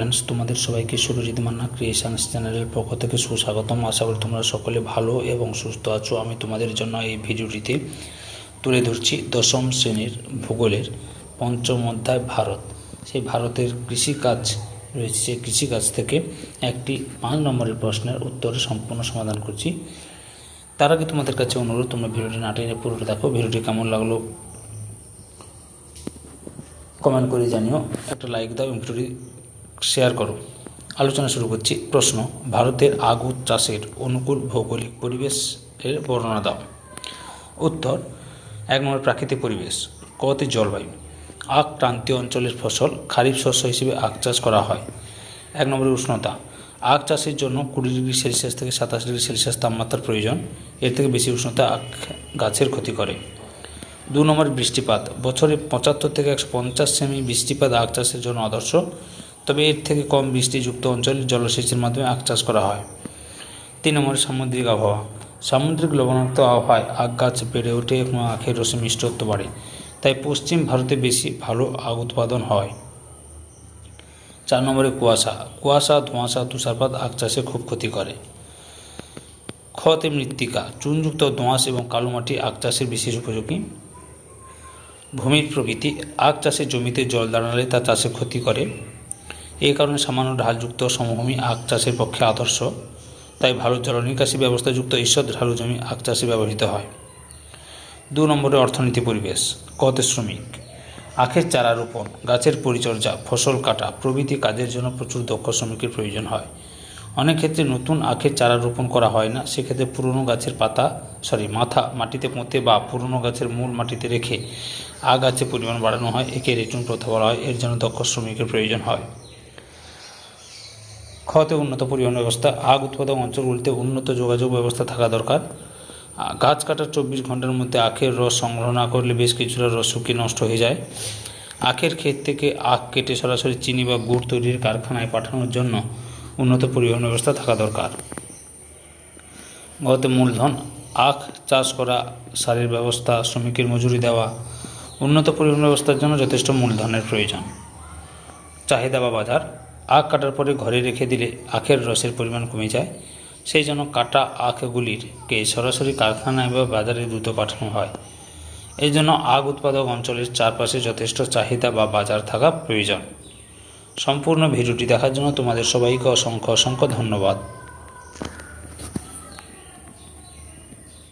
Friends তোমাদের সবাইকে Surajit Manna creations চ্যানেলের পক্ষ থেকে সুস্বাগতম। আশা করি তোমরা সকলে ভালো এবং সুস্থ আছো। আমি তোমাদের জন্য এই ভিডিওটিতে তুলে ধরছি দশম শ্রেণির ভূগোলের পঞ্চম অধ্যায়, ভারত। সেই ভারতের কৃষিকাজ রয়েছে, সেই কৃষিকাজ থেকে একটি পাঁচ নম্বরের প্রশ্নের উত্তর সম্পূর্ণ সমাধান করছি। তার আগে তোমাদের কাছে অনুরোধ, তোমরা ভিডিওটি না টেনে পুরোটা দেখো। ভিডিওটি কেমন লাগল কমেন্ট করে জানিও। একটা লাইক দাও এবং ভিডিওটি শেয়ার করো। আলোচনা শুরু করছি। প্রশ্ন, ভারতের আগুন চাষের অনুকূল ভৌগোলিক পরিবেশের বর্ণনা দাও। উত্তর, এক নম্বর প্রাকৃতিক পরিবেশ, কতে জলবায়ু, আখ ক্রান্তীয় অঞ্চলের ফসল, খারিফ শস্য হিসেবে আখ চাষ করা হয়। এক নম্বরের উষ্ণতা, আখ চাষের জন্য কুড়ি ডিগ্রি সেলসিয়াস থেকে সাতাশ ডিগ্রি সেলসিয়াস তাপমাত্রার প্রয়োজন, এর থেকে বেশি উষ্ণতা আখ গাছের ক্ষতি করে। দু নম্বর বৃষ্টিপাত, বছরে পঁচাত্তর থেকে একশো পঞ্চাশ সেমি বৃষ্টিপাত আখ চাষের জন্য আদর্শ তবে এর থেকে কম বৃষ্টিযুক্ত অঞ্চলে জলসেচের মাধ্যমে আখ চাষ করা হয়। তিন নম্বর সামুদ্রিক আবহাওয়া। সামুদ্রিক লবণাক্ত আবহাওয়ায় আখ গাছ বেড়ে ওঠে এবং আখের রসে মিষ্টত্ব বাড়ে তাই পশ্চিম ভারতে বেশি ভালো আখ উৎপাদন হয়। চার নম্বরে কুয়াশা। কুয়াশা, ধোঁয়াশা, তুষারপাত আখ চাষে খুব ক্ষতি করে। খতে মৃত্তিকা। চুনযুক্ত দোঁয়াশ এবং কালো মাটি আখ চাষের বিশেষ উপযোগী। ভূমির প্রকৃতি। আখ চাষের জমিতে জল দাঁড়ালে তা চাষে ক্ষতি করে। এই কারণে সামান্য ঢালযুক্ত সমভূমি আখ চাষের পক্ষে আদর্শ। তাই ভালো জলনিকাশি ব্যবস্থাযুক্ত ঈশ্বর ঢালু জমি আখ চাষে ব্যবহৃত হয়। দু নম্বরে অর্থনীতি পরিবেশ কতে শ্রমিক। আখের চারা রোপণ, গাছের পরিচর্যা, ফসল কাটা প্রভৃতি কাজের জন্য প্রচুর দক্ষ শ্রমিকের প্রয়োজন হয়। অনেক ক্ষেত্রে নতুন আখের চারা রোপণ করা হয় না, সেক্ষেত্রে পুরনো গাছের পাতা সরি মাথা মাটিতে পোঁতে বা পুরনো গাছের মূল মাটিতে রেখে আগ গাছের পরিমাণ বাড়ানো হয়। একে রেটুন প্রথা বলা হয়, এর জন্য দক্ষ শ্রমিকের প্রয়োজন হয়। খতে উন্নত পরিবহন ব্যবস্থা আগ উৎপাদক অঞ্চলগুলিতে উন্নত যোগাযোগ ব্যবস্থা থাকা দরকার। গাছ কাটার চব্বিশ ঘণ্টার মধ্যে আখের রস সংগ্রহ না করলে বেশ কিছুটা রস শুকিয়ে নষ্ট হয়ে যায়। আখের ক্ষেত থেকে আখ কেটে সরাসরি চিনি বা গুড় তৈরির কারখানায় পাঠানোর জন্য উন্নত পরিবহন ব্যবস্থা থাকা দরকার। গত মূলধন, আখ চাষ করা, সারের ব্যবস্থা, শ্রমিকের মজুরি দেওয়া, উন্নত পরিবহন ব্যবস্থার জন্য যথেষ্ট মূলধনের প্রয়োজন। চাহিদা বা বাজার আখ কাটার পরে ঘরে রেখে দিলে আখের রসের পরিমাণ কমে যায়। সেই জন্য কাটা আখগুলিরকে সরাসরি কারখানায় বা বাজারে দ্রুত পাঠানো হয়। এই জন্য আখ উৎপাদক অঞ্চলের চারপাশে যথেষ্ট চাহিদা বা বাজার থাকা প্রয়োজন। সম্পূর্ণ ভিডিওটি দেখার জন্য তোমাদের সবাইকে অসংখ্য অসংখ্য ধন্যবাদ।